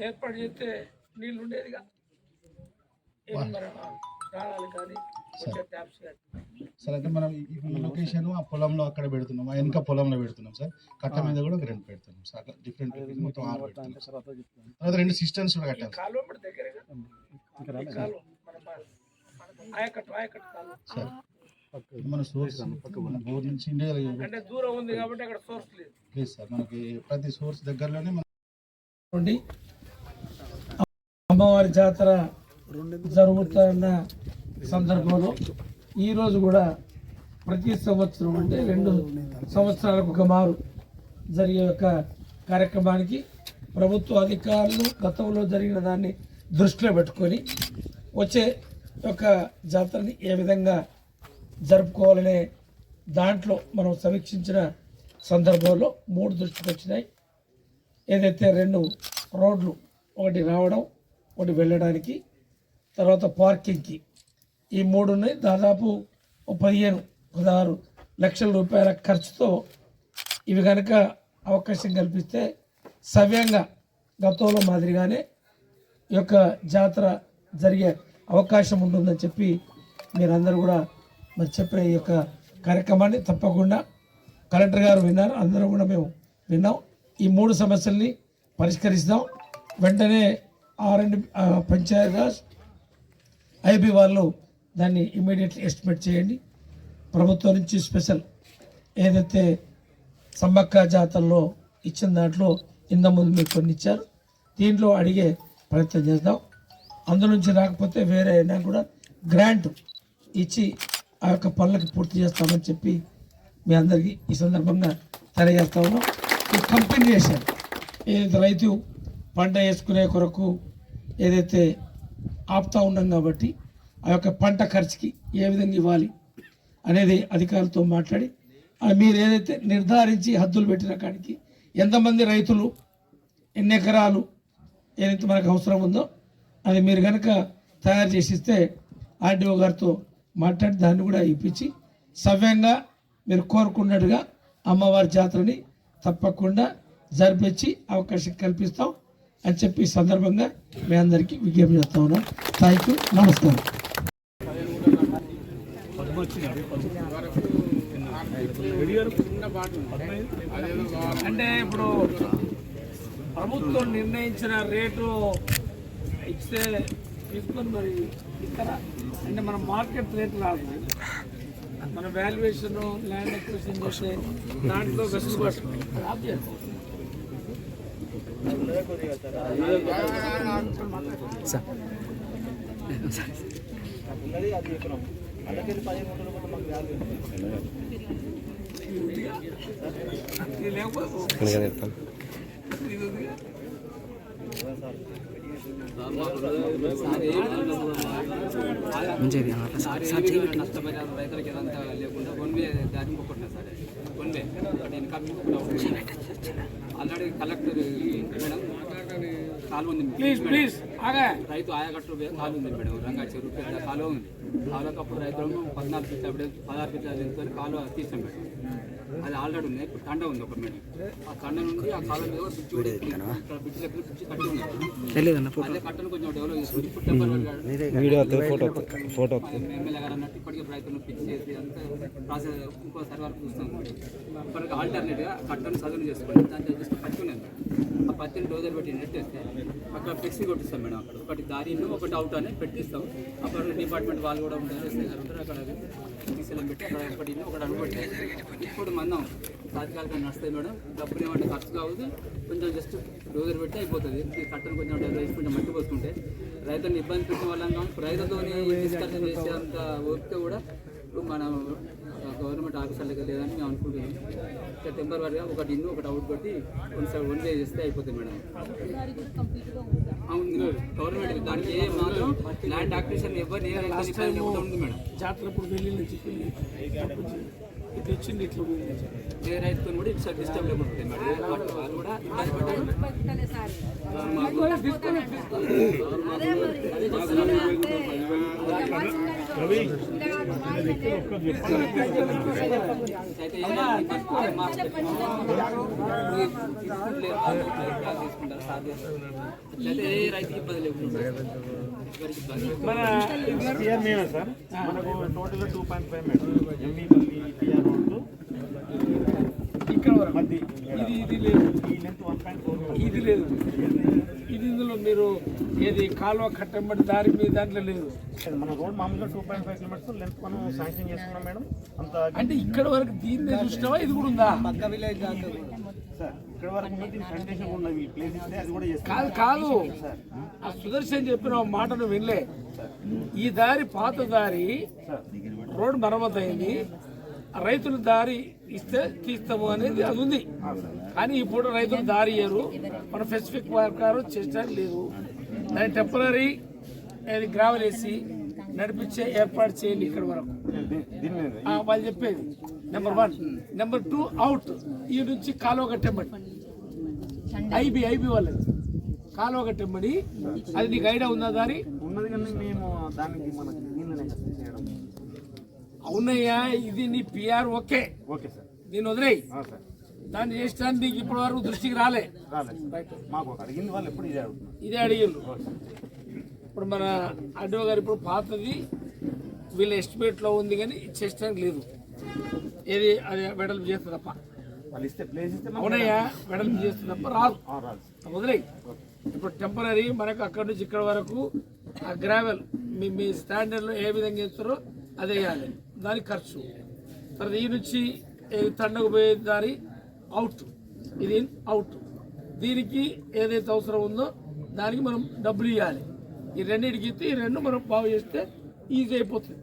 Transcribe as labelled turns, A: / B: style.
A: ఏర్పాటు చేస్తే నీళ్ళు ఉండేదిగా ఏం మరి ఆ ప్రాణాలు కానీ వచ్చే ట్యాప్స్ కానీ.
B: సార్ అయితే మనం ఈ- లొకేషన్ ఆ పొలంలో అక్కడ పెడుతున్నాం. ఆ వెనక పొలంలో పెడుతున్నాం సార్. కట్ట మీద కూడా ఒక రెండు పెడుతున్నాం సార్. అట్లా డిఫరెంట్ మొత్తం ఆరు పెడుతున్నాం. తర్వాత రెండు సిస్టమ్స్ కూడా
A: ఈ
B: కట్టాం సార్.
A: కాలువ మరి దగ్గరగా ఈ కాలువ మన మన- ఆయకట్టు ఆయకట్టు కాలువ.
B: సార్ మన సోర్స్ మన బోర్ నుంచి ఇండియా
A: అంటే దూరం ఉంది కాబట్టి అక్కడ సోర్స్ లేదు.
B: లేదు సార్ మనకి ప్రతి సోర్స్ దగ్గరలోనే
A: అమ్మవారి జాతర జరుగుతున్న సందర్భంలో ఈరోజు కూడా ప్రతి సంవత్సరం అంటే రెండు సంవత్సరాలకు ఒక మారు జరిగే ఒక కార్యక్రమానికి ప్రభుత్వ అధికారులు గతంలో జరిగిన దాన్ని దృష్టిలో పెట్టుకొని వచ్చే ఒక జాతరని ఏ విధంగా జరుపుకోవాలనే దాంట్లో మనం సమీక్షించిన సందర్భంలో మూడు దృష్టికి వచ్చినాయి. ఏదైతే రెండు రోడ్లు ఒకటి రావడం ఒకటి వెళ్ళడానికి తర్వాత పార్కింగ్కి. ఈ మూడుని దాదాపు పదిహేను పదహారు లక్షల రూపాయల ఖర్చుతో ఇవి కనుక అవకాశం కల్పిస్తే సవ్యంగా గతంలో మాదిరిగానే ఈ యొక్క జాతర జరిగే అవకాశం ఉంటుందని చెప్పి మీరందరూ కూడా మరి చెప్పిన ఈ యొక్క కార్యక్రమాన్ని తప్పకుండా కలెక్టర్ గారు విన్నారు. అందరూ కూడా మేము విన్నాం. ఈ మూడు సమస్యల్ని పరిష్కరిస్తాం. వెంటనే ఆర్ అండ్ పంచాయత్ ఐబీ వాళ్ళు దాన్ని ఇమీడియట్లీ ఎస్టిమేట్ చేయండి. ప్రభుత్వం నుంచి స్పెషల్ ఏదైతే సమ్మక్క జాతరలో ఇచ్చిన దాంట్లో ఇంత ముందు మీకు కొన్ని ఇచ్చారు. దీంట్లో అడిగే ప్రయత్నం చేద్దాం. అందు నుంచి రాకపోతే వేరే అయినా కూడా గ్రాంట్ ఇచ్చి ఆ యొక్క పనులకు పూర్తి చేస్తామని చెప్పి మీ అందరికీ ఈ సందర్భంగా తెలియజేస్తా ఉన్నాం. కంపెనీ చేశారు ఏదైతే రైతు పంట వేసుకునే కొరకు ఏదైతే ఆపుతా ఉన్నాం కాబట్టి ఆ యొక్క పంట ఖర్చుకి ఏ విధంగా ఇవ్వాలి అనేది అధికారులతో మాట్లాడి మీరు ఏదైతే నిర్ధారించి హద్దులు పెట్టిన కాడికి ఎంతమంది రైతులు ఎన్ని ఎకరాలు ఏదైతే మనకు అవసరం ఉందో అది మీరు కనుక తయారు చేసి ఇస్తే ఆర్డీఓ గారితో మాట్లాడి దాన్ని కూడా ఇప్పించి సవ్యంగా మీరు కోరుకున్నట్టుగా అమ్మవారి జాతరని తప్పకుండా జరిపించి అవకాశం కల్పిస్తాం అని చెప్పి ఈ సందర్భంగా మీ అందరికీ విజ్ఞప్తి చేస్తా ఉన్నాం. థ్యాంక్ యూ నమస్కారం. అంటే ఇప్పుడు ప్రభుత్వం నిర్ణయించిన రేటు ఇస్తే తీసుకొని మరి ఇక్కడ అంటే మన మార్కెట్ రేట్ రాదు. మన వాల్యుయేషన్ ల్యాండ్ ఎక్విజిషన్ చేస్తే దాంట్లో వెసులుబాటు. లేకపోతే ఇది ఉందిగా.
C: నష్టపరిహారం రైతులకి ఏదంతా లేకుండా వన్ వే దారి ఇంకొకటి సార్ వన్ వే ఒకటి ఇన్కమ్ ఆల్రెడీ కలెక్టర్ మేడం కాలువ ఉంది
A: ప్లీజ్ ప్లీజ్
C: రైతు ఆయకట్టు కాలువ ఉంది మేడం రంగా చెరువు పెద్ద కాలువ ఉంది. కాలువకి అప్పుడు రైతులు పద్నాలుగు ఫీట్లు పదహారు ఫీట్లు కాలువ తీసాం మేడం. అది ఆల్రెడీ ఉంది. ఇప్పుడు తండ ఉంది ఒక మేడం ఆ తండ నుండి ఆ కాలువ మీద కూడా ఇక్కడ బ్రిడ్జ్ దగ్గర బ్రిడ్జ్ కట్టి ఉంది. అదే కట్టను కొంచెం డెవలప్ చేసుకుని ఇప్పుడు టెంపరీ
D: ఫోటో ఫోటో
C: ఎమ్మెల్యే గారు అన్నట్టు ఇప్పటికే రైతులను పిచ్చి చేసి అంతా ప్రాసెస్ ఇంకోసారి వరకు చూస్తాం. ఇప్పటికి ఆల్టర్నేట్గా కట్టను చదువు చేసుకోండి. దాంట్లో జస్ట్ పత్తి ఉన్నది ఆ పత్తిని డోజర్ పెట్టి నెట్టేస్తే అక్కడ ఫ్లెక్సీ కొట్టిస్తాం మేడం అక్కడ. ఒకటి దారిలో ఒకటి అవుట్ అని పెట్టిస్తాం. అక్కడ డిపార్ట్మెంట్ వాళ్ళు కూడా ఉంటారు. ఎస్ఐ గారు ఉంటారు. అక్కడ తీసుకెళ్ళి పెట్టి అక్కడ ఒకటి ఒకటి అనుకోండి ఇప్పుడు మందం తాత్కాలికంగా నడుస్తాయి మేడం. డబ్బులు ఏమంటే ఖర్చు కావద్దు కొంచెం జస్ట్ డోజర్ పెట్టి అయిపోతుంది. కట్టను కొంచెం వేసి కొంచెం మట్టి పోసుకుంటే. రైతులను ఇబ్బంది పెట్టిన వాళ్ళం కానీ రైతులతో డిస్కషన్ చేసేంత ఓపిక కూడా మన గవర్నమెంట్ ఆఫీసర్లకి లేదని మేము అనుకుంటున్నాం. ఇక టెంపరీగా ఒకటి ఇన్ను ఒకటి అవుట్ కొట్టి కొంచెం వన్ డే చేస్తే అయిపోతుంది మేడం. అవును గవర్నమెంట్ దానికి ఏ మాత్రం ల్యాండ్ ఆక్విజిషన్ ఎవరు ఏ ఉంది మేడం.
A: జాతర ఇప్పుడు వెళ్ళింది చెప్పింది ఇట్లా ఇచ్చింది ఇట్లా పోయింది.
C: ఏ రైతుతో కూడా ఇటు డిస్టర్బ్ లేకుండా ఉంటుంది మేడం వాళ్ళు వాళ్ళు కూడా ఇబ్బంది పడ్డారు అయితే ఏమైనా మాకు తీసుకుంటారు సార్ అయితే ఏ రైతుకి ఇబ్బంది లేకుండా ఎవరికి ఇబ్బంది లేదు.
A: మన
D: పిఆర్ మేమే సార్ మనకు total two point five meter Embipalli PR రోడ్లు
A: ఇక్కడ వరకు
D: మధ్య
A: ఇది ఇది లేదు. ఇది లేదు. ఇది ఇందులో మీరు ఏది కాలువ కట్టంబడి దారి మీ దాంట్లో లేదు.
D: మన రోడ్ మామూలుగా two point five kilometres length మనం శాంక్షన్ చేసుకున్నాం మేడం. అంత
A: అంటే ఇక్కడ వరకు దీన్ని చూసినావా? ఇది కూడా ఉందా?
D: సార్ ఇక్కడ వరకు ఉన్నది ప్లేస్ ఇస్తే అది కూడా
A: కాదు కాదు. ఆ సుదర్శన్ చెప్పిన ఒక మాట నువ్వు వినలే ఈ దారి పాత దారి రోడ్ మరమ్మతు అయింది ఆ రైతులు దారి ఇస్తే తీస్తాము అనేది అది ఉంది. కానీ ఇప్పుడు రైతులు దారి ఇయ్యరు మన స్పెసిఫిక్ ప్రకారం చేయడానికి లేదు దాని టెంపరీ అది గ్రావెల్ వేసి నడిపించే ఏర్పాటు చేయండి ఇక్కడ వరకు. వాళ్ళు చెప్పేది. Number one number two out ఈ నుంచి కాలువ కట్టెంబడి ఐబి ఐబి వాళ్ళది. కాలువ కట్టెంబడి అది నీకు ఐడియా ఉందా దారి?
D: ఉన్నది కానీ మేము దానికి మనకి
A: అవునయ్యా ఇది నీ పిఆర్ ఓకే.
D: Okay sir.
A: దీన్ని వదిలేయి.
D: ఆ, సార్.
A: దాన్ని చేసడానికి నీకు ఇప్పటి వరకు దృష్టికి రాలే.
D: మాకు అడిగింది వాళ్ళు ఎప్పుడు ఇదే
A: ఇదే అడిగిండు ఇప్పుడు మన అడ్డో గారు ఇప్పుడు పాతది వీళ్ళ ఎస్టిమేట్లో ఉంది కానీ చేసడానికి లేదు. ఏది అది వెడల్పు చేస్తే తప్ప.
D: వాళ్ళు ఇస్తే ప్లేస్ ఇస్తే మనకి
A: అవునయ్యా వెడల్పు చేస్తే తప్ప రాదు. వదిలేయి. ఇప్పుడు టెంపరీ మనకు అక్కడ నుంచి ఇక్కడ వరకు ఆ గ్రావెల్ మీ మీ స్టాండర్డ్లో ఏ విధంగా చేస్తారో అదే వేయాలి దానికి ఖర్చు. తర్వాత ఈ నుంచి తండకు పోయే దారి అవుట్ ఇది అవుట్ దీనికి ఏదైతే అవసరం ఉందో దానికి మనం డబ్బులు ఇవ్వాలి ఈ రెండింటికి ఈ రెండు మనం బాగు చేస్తే ఈజీ అయిపోతుంది.